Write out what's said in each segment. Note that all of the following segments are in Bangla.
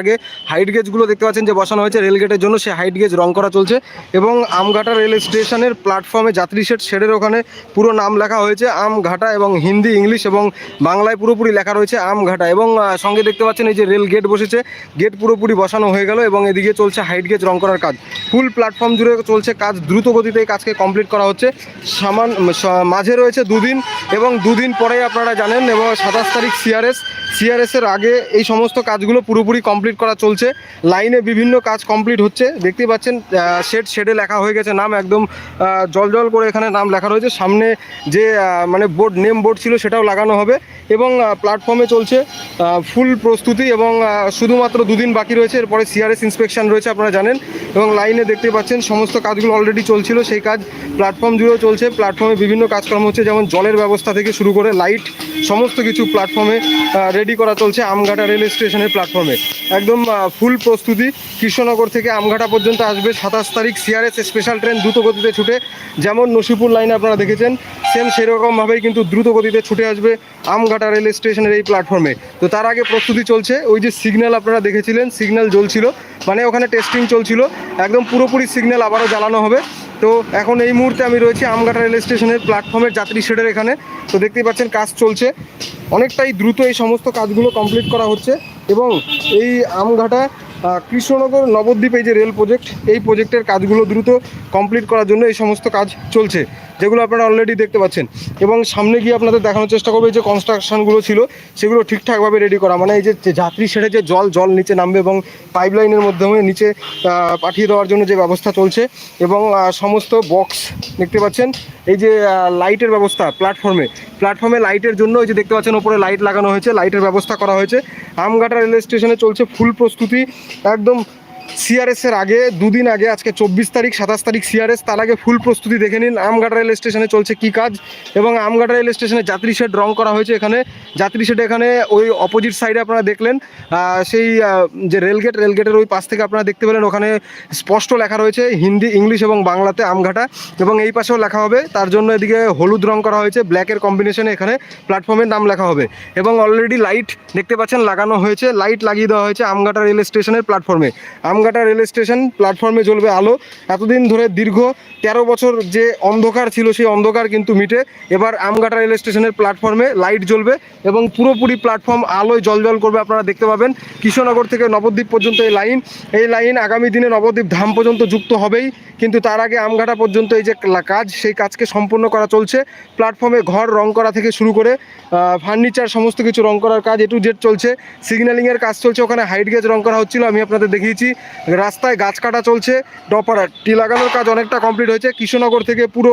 আগে হাইট গেজগুলো দেখতে পাচ্ছেন যে বসানো হয়েছে রেল গেটের জন্য, সেই হাইট গেজ রং করা চলছে এবং আমঘাটা রেল স্টেশনের প্ল্যাটফর্মে যাত্রী শেড শেডের ওখানে পুরো নাম লেখা হয়েছে আমঘাটা এবং হিন্দি ইংলিশ এবং বাংলায় পুরোপুরি লেখা রয়েছে আমঘাটা এবং সঙ্গে দেখতে পাচ্ছেন এই যে রেল গেট বসেছে গেট পুরোপুরি বসানো হয়ে গেল এবং এদিকে চলছে হাইট গেজ রং করার কাজ। ফুল প্ল্যাটফর্ম জুড়ে চলছে কাজ, দ্রুত গতিতে এই কাজকে কমপ্লিট করা হচ্ছে। সামান মাঝে রয়েছে দুদিন এবং দুদিন পরেই আপনারা জানেন এবং সাতাশ তারিখ সিআরএস সিআরএস এর আগে এই সমস্ত কাজগুলো পুরোপুরি কমপ্লিট করা চলছে। লাইনে বিভিন্ন কাজ কমপ্লিট হচ্ছে। দেখতে পাচ্ছেন শেড শেডে লেখা হয়ে গেছে, নাম একদম জল জল করে এখানে নাম লেখা রয়েছে। সামনে যে মানে বোর্ড নেম বোর্ড ছিল সেটাও লাগানো হবে এবং প্ল্যাটফর্মে চলছে ফুল প্রস্তুতি এবং শুধুমাত্র দুদিন বাকি রয়েছে। এরপরে সিআরএস ইন্সপেকশন রয়েছে আপনারা জানেন এবং লাইনে দেখতে পাচ্ছেন, সমস্ত কাজগুলো অলরেডি চলছিল। সেই কাজ প্ল্যাটফর্ম জুড়েও চলছে। প্ল্যাটফর্মে বিভিন্ন কাজকর্ম হচ্ছে, যেমন জলের ব্যবস্থা থেকে শুরু করে লাইট সমস্ত কিছু প্ল্যাটফর্মে রেডি করা চলছে আমঘাটা রেল স্টেশনের প্ল্যাটফর্মে একদম ফুল প্রস্তুতি। কৃষ্ণনগর থেকে আমঘাটা পর্যন্ত আসবে সাতাশ তারিখ সিআরএস স্পেশাল ট্রেন দ্রুত গতিতে ছুটে। যেমন নসিপুর লাইনে আপনারা দেখেছেন সেম সেরকমভাবেই কিন্তু দ্রুত গতিতে ছুটে আসবে আমঘাটা রেল স্টেশনের এই প্ল্যাটফর্মে তো তার আগে প্রস্তুতি চলছে, ওই যে সিগন্যাল আপনারা দেখেছিলেন সিগন্যাল জ্বলছিল মানে ওখানে টেস্টিং চলছিল। একদম পুরোপুরি সিগন্যাল আবারও জ্বালানো হবে। তো এখন এই মুহূর্তে আমি রয়েছি আমঘাটা রেল স্টেশনের প্ল্যাটফর্মের যাত্রী শেডের এখানে। তো দেখতেই পাচ্ছেন কাজ চলছে। অনেকটাই দ্রুত এই সমস্ত কাজগুলো কমপ্লিট করা হচ্ছে এবং এই আমঘাটা কৃষ্ণনগর নবদ্বীপ এই যে রেল প্রজেক্ট এই প্রজেক্টের কাজগুলো দ্রুত কমপ্লিট করার জন্য এই সমস্ত কাজ চলছে, যেগুলো আপনারা অলরেডি দেখতে পাচ্ছেন। এবং সামনে গিয়ে আপনাদের দেখানোর চেষ্টা করব যে কনস্ট্রাকশনগুলো ছিল, সেগুলো ঠিকঠাকভাবে রেডি করা। মানে এই যে যাত্রী সেরে যে জল জল নিচে নামবে এবং পাইপ লাইনের মাধ্যমে নিচে পাঠিয়ে দেওয়ার জন্য যে ব্যবস্থা চলছে এবং সমস্ত বক্স দেখতে পাচ্ছেন। এই যে লাইটের ব্যবস্থা প্ল্যাটফর্মে প্ল্যাটফর্মে লাইটের জন্য এই যে দেখতে পাচ্ছেন, ওপরে লাইট লাগানো হয়েছে লাইটের ব্যবস্থা করা হয়েছে। আমগাটা রেল স্টেশনে চলছে ফুল প্রস্তুতি। একদম সিআরএস এর আগে, দুদিন আগে, আজকে চব্বিশ তারিখ, সাতাশ তারিখ সিআরএস তার আগে ফুল প্রস্তুতি দেখে নিন। আমঘাটা রেল স্টেশনে চলছে কি কাজ এবং আমঘাটা রেল স্টেশনে যাত্রী শেড রং করা হয়েছে এখানে। যাত্রী শেড এখানে ওই অপোজিট সাইডে আপনারা দেখলেন সেই যে রেলগেট রেলগেটের ওই পাশ থেকে আপনারা দেখতে পেলেন, ওখানে স্পষ্ট লেখা রয়েছে হিন্দি, ইংলিশ এবং বাংলাতে আমঘাটা এবং এই পাশেও লেখা হবে। তার জন্য এদিকে হলুদ রং করা হয়েছে ব্ল্যাকের কম্বিনেশনে এখানে প্ল্যাটফর্মের নাম লেখা হবে। এবং অলরেডি লাইট দেখতে পাচ্ছেন, লাগানো হয়েছে লাইট লাগিয়ে দেওয়া হয়েছে আমঘাটা রেল স্টেশনের প্ল্যাটফর্মে আমঘাটা রেল স্টেশন প্ল্যাটফর্মে জ্বলবে আলো। এতদিন ধরে দীর্ঘ তেরো বছর যে অন্ধকার ছিল, সেই অন্ধকার কিন্তু মিটে। এবার আমঘাটা রেল স্টেশনের প্ল্যাটফর্মে লাইট জ্বলবে এবং পুরোপুরি প্ল্যাটফর্ম আলোয় জলজল করবে আপনারা দেখতে পাবেন। কৃষ্ণনগর থেকে নবদ্বীপ পর্যন্ত এই লাইন। এই লাইন আগামী দিনে নবদ্বীপ ধাম পর্যন্ত যুক্ত হবেই। কিন্তু তার আগে আমঘাটা পর্যন্ত এই যে কাজ, সেই কাজকে সম্পূর্ণ করা চলছে। প্ল্যাটফর্মে ঘর রং করা থেকে শুরু করে ফার্নিচার, সমস্ত কিছু রং করার কাজ এ টু জেড চলছে। সিগন্যালিংয়ের কাজ চলছে, ওখানে হাইট গেজ রং করা হচ্ছিল, আমি আপনাদের দেখিয়েছি। রাস্তায় গাছ কাটা চলছে ডপার টি লাগানোর কাজ অনেকটা কমপ্লিট হয়েছে। কৃষ্ণনগর থেকে পুরো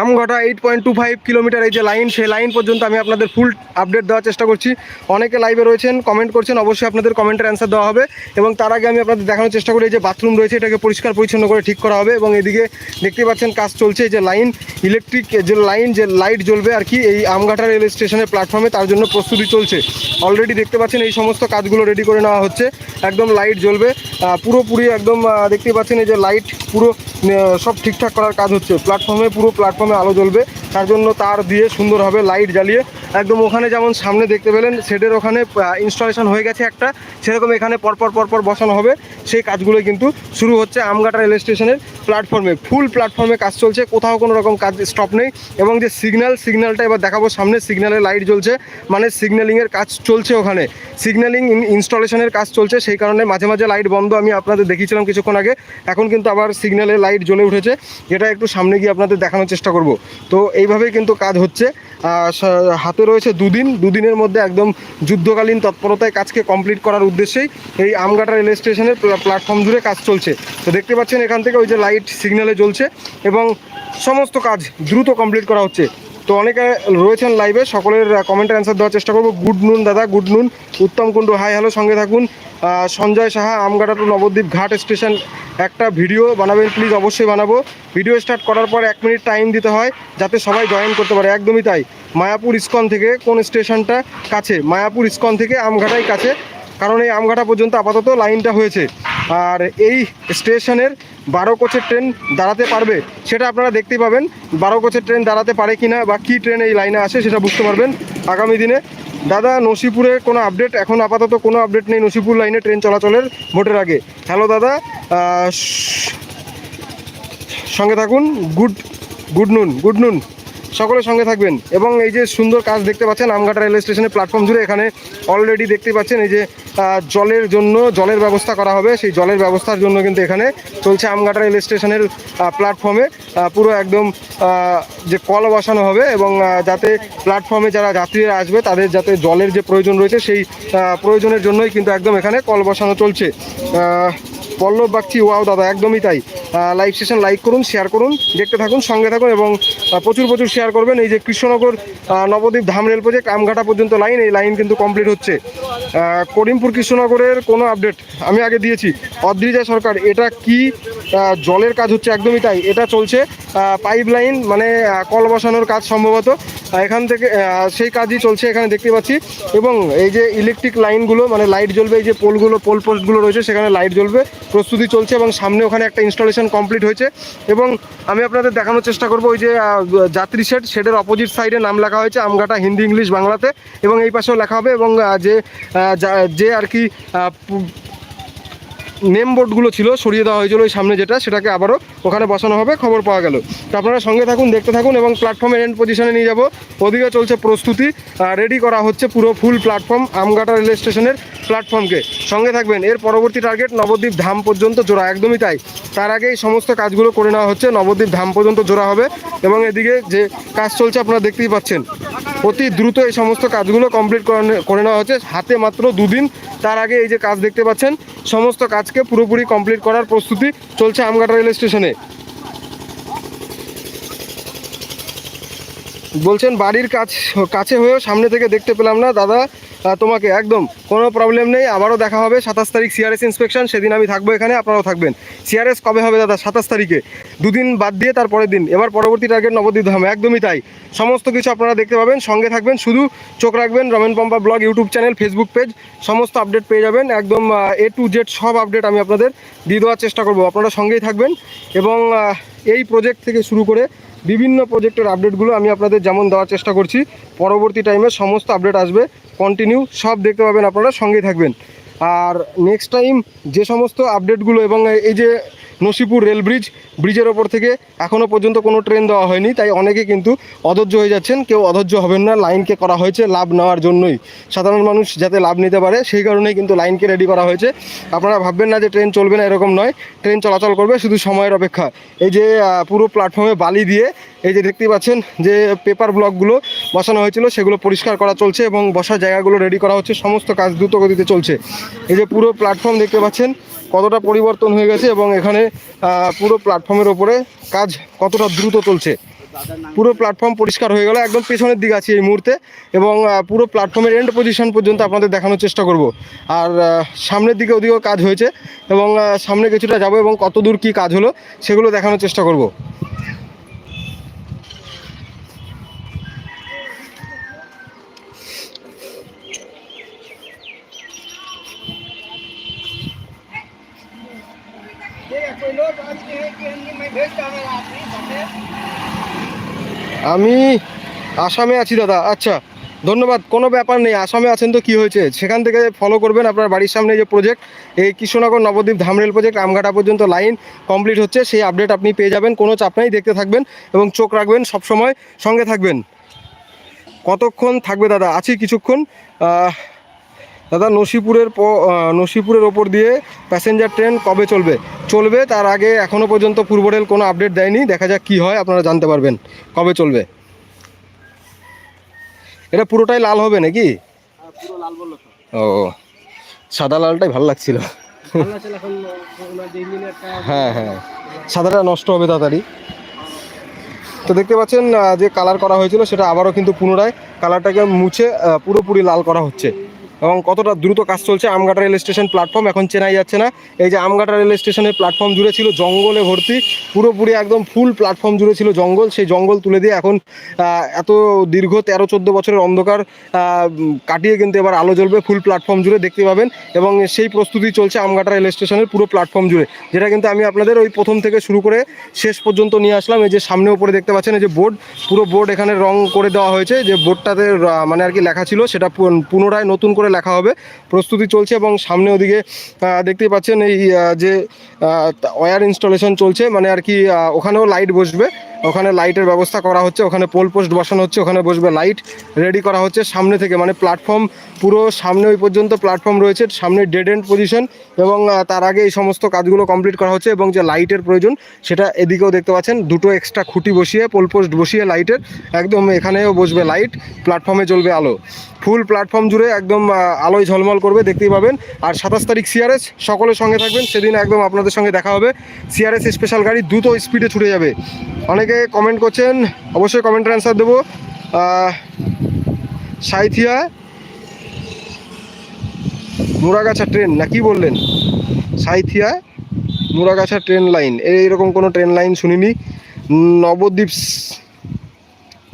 Amghata eight point two five kilometre এই যে লাইন সেই লাইন পর্যন্ত আমি আপনাদের ফুল আপডেট দেওয়ার চেষ্টা করছি। অনেকে লাইভে রয়েছেন কমেন্ট করছেন, অবশ্যই আপনাদের কমেন্টের অ্যান্সার দেওয়া হবে। এবং তার আগে আমি আপনাদের দেখানোর চেষ্টা করি যে বাথরুম রয়েছে, এটাকে পরিষ্কার পরিচ্ছন্ন করে ঠিক করা হবে এবং এদিকে দেখতে পাচ্ছেন কাজ চলছে, এই যে লাইন ইলেকট্রিক যে লাইন যে লাইট জ্বলবে আর কি, এই আমঘাটা রেল স্টেশনের প্ল্যাটফর্মে তার জন্য প্রস্তুতি চলছে। অলরেডি দেখতে পাচ্ছেন এই সমস্ত কাজগুলো রেডি করে নেওয়া হচ্ছে। একদম লাইট জ্বলবে পুরোপুরি একদম দেখতে পাচ্ছেন এই যে লাইট পুরো সব ঠিকঠাক করার কাজ হচ্ছে। প্ল্যাটফর্মে পুরো প্ল্যাটফর্মে আলো জ্বলবে। তার জন্য তার দিয়ে সুন্দরভাবে লাইট জ্বালিয়ে। একদম ওখানে যেমন সামনে দেখতে পেলেন শেডের ওখানে ইনস্টলেশন হয়ে গেছে একটা। সেরকম এখানে পরপর পরপর বসানো হবে। সেই কাজগুলো কিন্তু শুরু হচ্ছে আমঘাটা রেল স্টেশনের প্ল্যাটফর্মে ফুল প্ল্যাটফর্মে কাজ চলছে, কোথাও কোনো রকম কাজ স্টপ নেই। এবং যে সিগন্যাল সিগন্যালটা এবার দেখাবো সামনে সিগন্যালে লাইট জ্বলছে। মানে সিগন্যালিংয়ের কাজ চলছে ওখানে। সিগন্যালিং ইনস্টলেশনের কাজ চলছে, সেই কারণে মাঝে মাঝে লাইট বন্ধ আমি আপনাদের দেখিয়েছিলাম কিছুক্ষণ আগে। এখন কিন্তু আবার সিগন্যালে লাইট জ্বলে উঠেছে। যেটা একটু সামনে গিয়ে আপনাদের দেখানোর চেষ্টা করব। তো এইভাবেই কিন্তু কাজ হচ্ছে। হাতে রয়েছে দুদিন। দুদিনের মধ্যে একদম যুদ্ধকালীন তৎপরতায় কাজকে কমপ্লিট করার উদ্দেশ্যেই এই আমগাটা রেল স্টেশনের প্ল্যাটফর্ম জুড়ে কাজ চলছে। তো দেখতে পাচ্ছেন এখান থেকে ওই যে লাইট সিগন্যালে জ্বলছে এবং সমস্ত কাজ দ্রুত কমপ্লিট করা হচ্ছে। তো অনেকে রয়েছেন লাইভে সকলের কমেন্টের অ্যান্সার দেওয়ার চেষ্টা করব। গুড নুন, দাদা, গুড নুন। উত্তম কুণ্ডু হাই হ্যালো সঙ্গে থাকুন। সঞ্জয় সাহা আমগাটা টু নবদ্বীপ ঘাট স্টেশন একটা ভিডিও বানাবেন প্লিজ অবশ্যই বানাবো। ভিডিও স্টার্ট করার পর এক মিনিট টাইম দিতে হয়, যাতে সবাই জয়েন করতে পারে। একদমই তাই। মায়াপুর ইস্কন থেকে কোন স্টেশনটা কাছে? মায়াপুর ইস্কন থেকে আমঘাটাই কাছে। কারণ এই আমঘাটা পর্যন্ত আপাতত লাইনটা হয়েছে। আর এই স্টেশনের বারো কোচের ট্রেন দাঁড়াতে পারবে, সেটা আপনারা দেখতেই পাবেন। বারো কোচের ট্রেন দাঁড়াতে পারে কি না বা কী ট্রেন এই লাইনে আসে সেটা বুঝতে পারবেন আগামী দিনে। দাদা, নসিপুরে কোনো আপডেট? এখন আপাতত কোনো আপডেট নেই নসিপুর লাইনে ট্রেন চলাচলের ভোটের আগে। হ্যালো দাদা সঙ্গে থাকুন। গুড গুড নুন গুড নুন। সকলের সঙ্গে থাকবেন। এবং এই যে সুন্দর কাজ দেখতে পাচ্ছেন, আমঘাটা রেল স্টেশনের প্ল্যাটফর্ম জুড়ে এখানে অলরেডি দেখতে পাচ্ছেন, এই যে জলের জন্য জলের ব্যবস্থা করা হবে। সেই জলের ব্যবস্থার জন্য কিন্তু এখানে চলছে আমঘাটা রেল স্টেশনের প্ল্যাটফর্মে। পুরো একদম যে কল বসানো হবে এবং যাতে প্ল্যাটফর্মে যারা যাত্রীরা আসবে, তাদের যাতে জলের যে প্রয়োজন রয়েছে, সেই প্রয়োজনের জন্যই কিন্তু একদম এখানে কল বসানো চলছে। পল্লব বাগচি, ওয়াও দাদা, একদমই তাই। লাইভ সেশন লাইক করুন শেয়ার করুন, দেখতে থাকুন, সঙ্গে থাকুন এবং প্রচুর প্রচুর শেয়ার করবেন। এই যে কৃষ্ণনগর নবদ্বীপ ধাম রেল প্রজেক্ট আমঘাটা পর্যন্ত লাইন এই লাইন কিন্তু কমপ্লিট হচ্ছে। করিমপুর কৃষ্ণনগরের কোনো আপডেট আমি আগে দিয়েছি। অদ্রিজা সরকার, এটা কি জলের কাজ হচ্ছে একদমই তাই। এটা চলছে পাইপ লাইন মানে কল বসানোর কাজ সম্ভবত। এখান থেকে সেই কাজই চলছে এখানে দেখতে পাচ্ছি। এবং এই যে ইলেকট্রিক লাইনগুলো মানে লাইট জ্বলবে, এই যে পোলগুলো পোল পোস্টগুলো রয়েছে, সেখানে লাইট জ্বলবে, প্রস্তুতি চলছে এবং সামনে ওখানে একটা ইনস্টলেশন কমপ্লিট হয়েছে। এবং আমি আপনাদের দেখানোর চেষ্টা করব, ওই যে যাত্রী শেড শেডের অপোজিট সাইডে নাম লেখা হয়েছে, আমগাটা হিন্দি ইংলিশ বাংলাতে। এবং এই পাশেও লেখা হবে এবং যে যা- আর কি নেম বোর্ডগুলো ছিল, সরিয়ে দেওয়া হয়েছিল ওই সামনে যেটা, সেটাকে আবারও ওখানে বসানো হবে, খবর পাওয়া গেল। তো আপনারা সঙ্গে থাকুন, দেখতে থাকুন এবং প্ল্যাটফর্মের এন্ড পজিশনে নিয়ে যাব। ওদিকে চলছে প্রস্তুতি রেডি করা হচ্ছে পুরো ফুল প্ল্যাটফর্ম আমগাটা রেল স্টেশনের প্ল্যাটফর্মকে সঙ্গে থাকবেন, এর পরবর্তী টার্গেট নবদ্বীপ ধাম পর্যন্ত জোড়া, একদমই তাই। তার আগে এই সমস্ত কাজগুলো করে নেওয়া হচ্ছে, নবদ্বীপ ধাম পর্যন্ত জোড়া হবে এবং এদিকে যে কাজ চলছে আপনারা দেখতেই পাচ্ছেন। অতি দ্রুত এই সমস্ত কাজগুলো কমপ্লিট করে নেওয়া হচ্ছে। হাতে মাত্র দুদিন। তার আগে এই যে কাজ দেখতে পাচ্ছেন, সমস্ত কাজকে পুরোপুরি কমপ্লিট করার প্রস্তুতি চলছে আমগাটা রেল স্টেশনে। বলছেন, বাড়ির কাজ কাছে হয়েও সামনে থেকে দেখতে পেলাম না, দাদা। তোমাকে একদম কোনো প্রবলেম নেই। আবারও দেখা হবে সাতাশ তারিখ সিআরএস ইন্সপেকশন সেদিন আমি থাকব এখানে, আপনারাও থাকবেন। সিআরএস কবে হবে দাদা? সাতাশ তারিখে। দুদিন বাদ দিয়ে তার পরের দিন। এবার পরবর্তী টার্গেট নবদ্বীপ ধাম। একদমই তাই। সমস্ত কিছু আপনারা দেখতে পাবেন, সঙ্গে থাকবেন। শুধু চোখ রাখবেন Ramen Pampa blog YouTube channel Facebook page সমস্ত আপডেট পেয়ে যাবেন। একদম এ টু জেড সব আপডেট আমি আপনাদের দিয়ে দেওয়ার চেষ্টা করব। আপনারা সঙ্গেই থাকবেন এবং এই প্রজেক্ট থেকে শুরু করে বিভিন্ন প্রজেক্টের আপডেটগুলো আমি আপনাদের যেমন দেওয়ার চেষ্টা করছি, পরবর্তী টাইমে সমস্ত আপডেট আসবে। কন্টিনিউ সব দেখতে পাবেন, আপনারা সঙ্গেই থাকবেন। আর নেক্সট টাইম যে সমস্ত আপডেটগুলো এবং এই যে নসিপুর রেল ব্রিজ, ব্রিজের ওপর থেকে এখনও পর্যন্ত কোনো ট্রেন দেওয়া হয়নি, তাই অনেকে কিন্তু অধৈর্য হয়ে যাচ্ছেন। কেউ অধৈর্য হবেন না, লাইনকে করা হয়েছে লাভ নেওয়ার জন্যই। সাধারণ মানুষ যাতে লাভ নিতে পারে, সেই কারণেই কিন্তু লাইনকে রেডি করা হয়েছে। আপনারা ভাববেন না যে ট্রেন চলবে না, এরকম নয়। ট্রেন চলাচল করবে শুধু সময়ের অপেক্ষা। এই যে পুরো প্ল্যাটফর্মে বালি দিয়ে এই যে দেখতে পাচ্ছেন যে পেপার ব্লকগুলো বসানো হয়েছিল, সেগুলো পরিষ্কার করা চলছে এবং বসার জায়গাগুলো রেডি করা হচ্ছে। সমস্ত কাজ দ্রুত গতিতে চলছে। এই যে পুরো প্ল্যাটফর্ম দেখতে পাচ্ছেন কতটা পরিবর্তন হয়ে গেছে এবং এখানে পুরো প্ল্যাটফর্মের ওপরে কাজ কতটা দ্রুত চলছে। পুরো প্ল্যাটফর্ম পরিষ্কার হয়ে গেল, একদম পেছনের দিকে আছি এই মুহূর্তে এবং পুরো প্ল্যাটফর্মের এন্ড পজিশন পর্যন্ত আপনাদের দেখানোর চেষ্টা করব। আর সামনের দিকে ওদিকেও কাজ হয়েছে এবং সামনে কিছুটা যাব এবং কত দূর কী কাজ হলো সেগুলো দেখানোর চেষ্টা করব। আমি আসামে আছি, দাদা। আচ্ছা ধন্যবাদ। কোনো ব্যাপার নেই, আসামে আছেন তো, কি হয়েছে? সেখান থেকে ফলো করবেন আপনার বাড়ির সামনে যে প্রজেক্ট এই কৃষ্ণনগর নবদ্বীপ ধামরেল প্রজেক্ট আমঘাটা পর্যন্ত লাইন কমপ্লিট হচ্ছে। সেই আপডেট আপনি পেয়ে যাবেন, কোনো চাপ নেই, দেখতে থাকবেন এবং চোখ রাখবেন, সব সময় সঙ্গে থাকবেন। কতক্ষণ থাকবে, দাদা? আছি কিছুক্ষণ। দাদা, নসিপুরের নসিপুরের ওপর দিয়ে প্যাসেঞ্জার ট্রেন কবে চলবে? চলবে তার আগে এখনও পর্যন্ত পূর্ব রেল কোনো আপডেট দেয়নি। দেখা যাক কী হয়, আপনারা জানতে পারবেন কবে চলবে। এটা পুরোটাই লাল হবে নাকি? ও সাদা লালটাই ভালো লাগছিল। হ্যাঁ হ্যাঁ সাদাটা নষ্ট হবে তাড়াতাড়ি। তো দেখতে পাচ্ছেন যে কালার করা হয়েছিল সেটা আবারও কিন্তু পুনরায় কালারটাকে মুছে পুরোপুরি লাল করা হচ্ছে। এবং কতটা দ্রুত কাজ চলছে আমঘাটা রেল স্টেশন প্ল্যাটফর্ম এখন চেনাই যাচ্ছে না। এই যে আমঘাটা রেল স্টেশনের প্ল্যাটফর্ম জুড়ে ছিল জঙ্গলে ভর্তি, পুরোপুরি একদম ফুল প্ল্যাটফর্ম জুড়ে ছিল জঙ্গল। সেই জঙ্গল তুলে দিয়ে এখন এত দীর্ঘ তেরো চোদ্দ বছরের অন্ধকার কাটিয়ে কিন্তু এবার আলো জ্বলবে ফুল প্ল্যাটফর্ম জুড়ে দেখতে পাবেন। এবং সেই প্রস্তুতি চলছে আমঘাটা রেল স্টেশনের পুরো প্ল্যাটফর্ম জুড়ে, যেটা কিন্তু আমি আপনাদের ওই প্রথম থেকে শুরু করে শেষ পর্যন্ত নিয়ে আসলাম। এই যে সামনে উপরে দেখতে পাচ্ছেন, এই যে বোর্ড, পুরো বোর্ড এখানে রং করে দেওয়া হয়েছে। যে বোর্ডটাতে মানে আর কি লেখা ছিল, সেটা পুন- পুনরায় নতুন করে লেখা হবে। প্রস্তুতি চলছে এবং সামনে ওদিকে দেখতেই পাচ্ছেন এই যে ওয়্যার ইনস্টলেশন চলছে মানে আর কি ওখানেও লাইট বসবে। ওখানে লাইটের ব্যবস্থা করা হচ্ছে, ওখানে পোল পোস্ট বসানো হচ্ছে, ওখানে বসবে লাইট রেডি করা হচ্ছে সামনে থেকে মানে প্ল্যাটফর্ম পুরো সামনে ওই পর্যন্ত প্ল্যাটফর্ম রয়েছে, সামনে ডেড এন্ড পজিশন এবং তার আগে এই সমস্ত কাজগুলো কমপ্লিট করা হচ্ছে এবং যে লাইটের প্রয়োজন সেটা এদিকেও দেখতে পাচ্ছেন, দুটো এক্সট্রা খুঁটি বসিয়ে, পোল পোস্ট বসিয়ে লাইটের, একদম এখানেও বসবে লাইট, প্ল্যাটফর্মে জ্বলবে আলো। ফুল প্ল্যাটফর্ম জুড়ে একদম আলোয় ঝলমল করবে, দেখতেই পাবেন। আর সাতাশ তারিখ সিআরএস সকলের সঙ্গে থাকবেন, সেদিন একদম আপনাদের সঙ্গে দেখা হবে। সিআরএস স্পেশাল গাড়ি দ্রুত স্পিডে ছুটে যাবে। অনেকে কমেন্ট করছেন, অবশ্যই কমেন্টের অ্যান্সার দেবো। সাইথিয়া মুরাগাছা ট্রেন না কি বললেন? সাইথিয়া মুরাগাছা ট্রেন লাইন এইরকম কোনো ট্রেন লাইন শুনিনি। নবদ্বীপ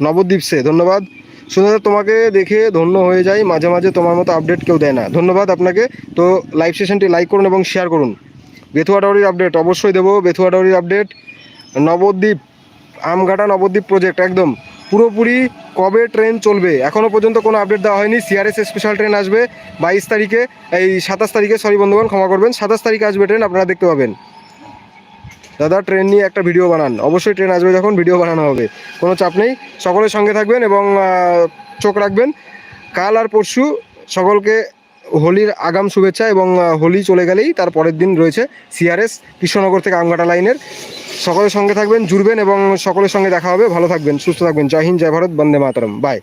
নবদ্বীপ সে, ধন্যবাদ। সুন্দর তোমাকে দেখে ধন্য হয়ে যাই, মাঝে মাঝে তোমার মতো আপডেট কেউ দেয় না। ধন্যবাদ আপনাকে। তো লাইভ সেশনটি লাইক করুন এবং শেয়ার করুন। বেথুয়াডাউরির আপডেট অবশ্যই দেবো বেথুয়াডাউরির আপডেট নবদ্বীপ আমঘাটা নবদ্বীপ প্রজেক্ট একদম। পুরোপুরি কবে ট্রেন চলবে? এখনও পর্যন্ত কোনো আপডেট দেওয়া হয়নি। সিআরএস স্পেশাল ট্রেন আসবে বাইশ তারিখে, এই সাতাশ তারিখে সরি বন্ধুগণ, ক্ষমা করবেন, সাতাশ তারিখে আসবে ট্রেন আপনারা দেখতে পাবেন। দাদা ট্রেন নিয়ে একটা ভিডিও বানান। অবশ্যই ট্রেন আসবে যখন ভিডিও বানানো হবে। কোনো চাপ নেই। সকলের সঙ্গে থাকবেন এবং চোখ রাখবেন। কাল আর পরশু সকলকে হোলির আগাম শুভেচ্ছা এবং হোলি চলে গেলেই তার পরের দিন রয়েছে সিআরএস কৃষ্ণনগর থেকে আমঘাটা লাইনের। সকলের সঙ্গে থাকবেন, জুড়বেন এবং সকলের সঙ্গে দেখা হবে। ভালো থাকবেন, সুস্থ থাকবেন। জয় হিন্দ, জয় ভারত, বন্দে মাতরম। বাই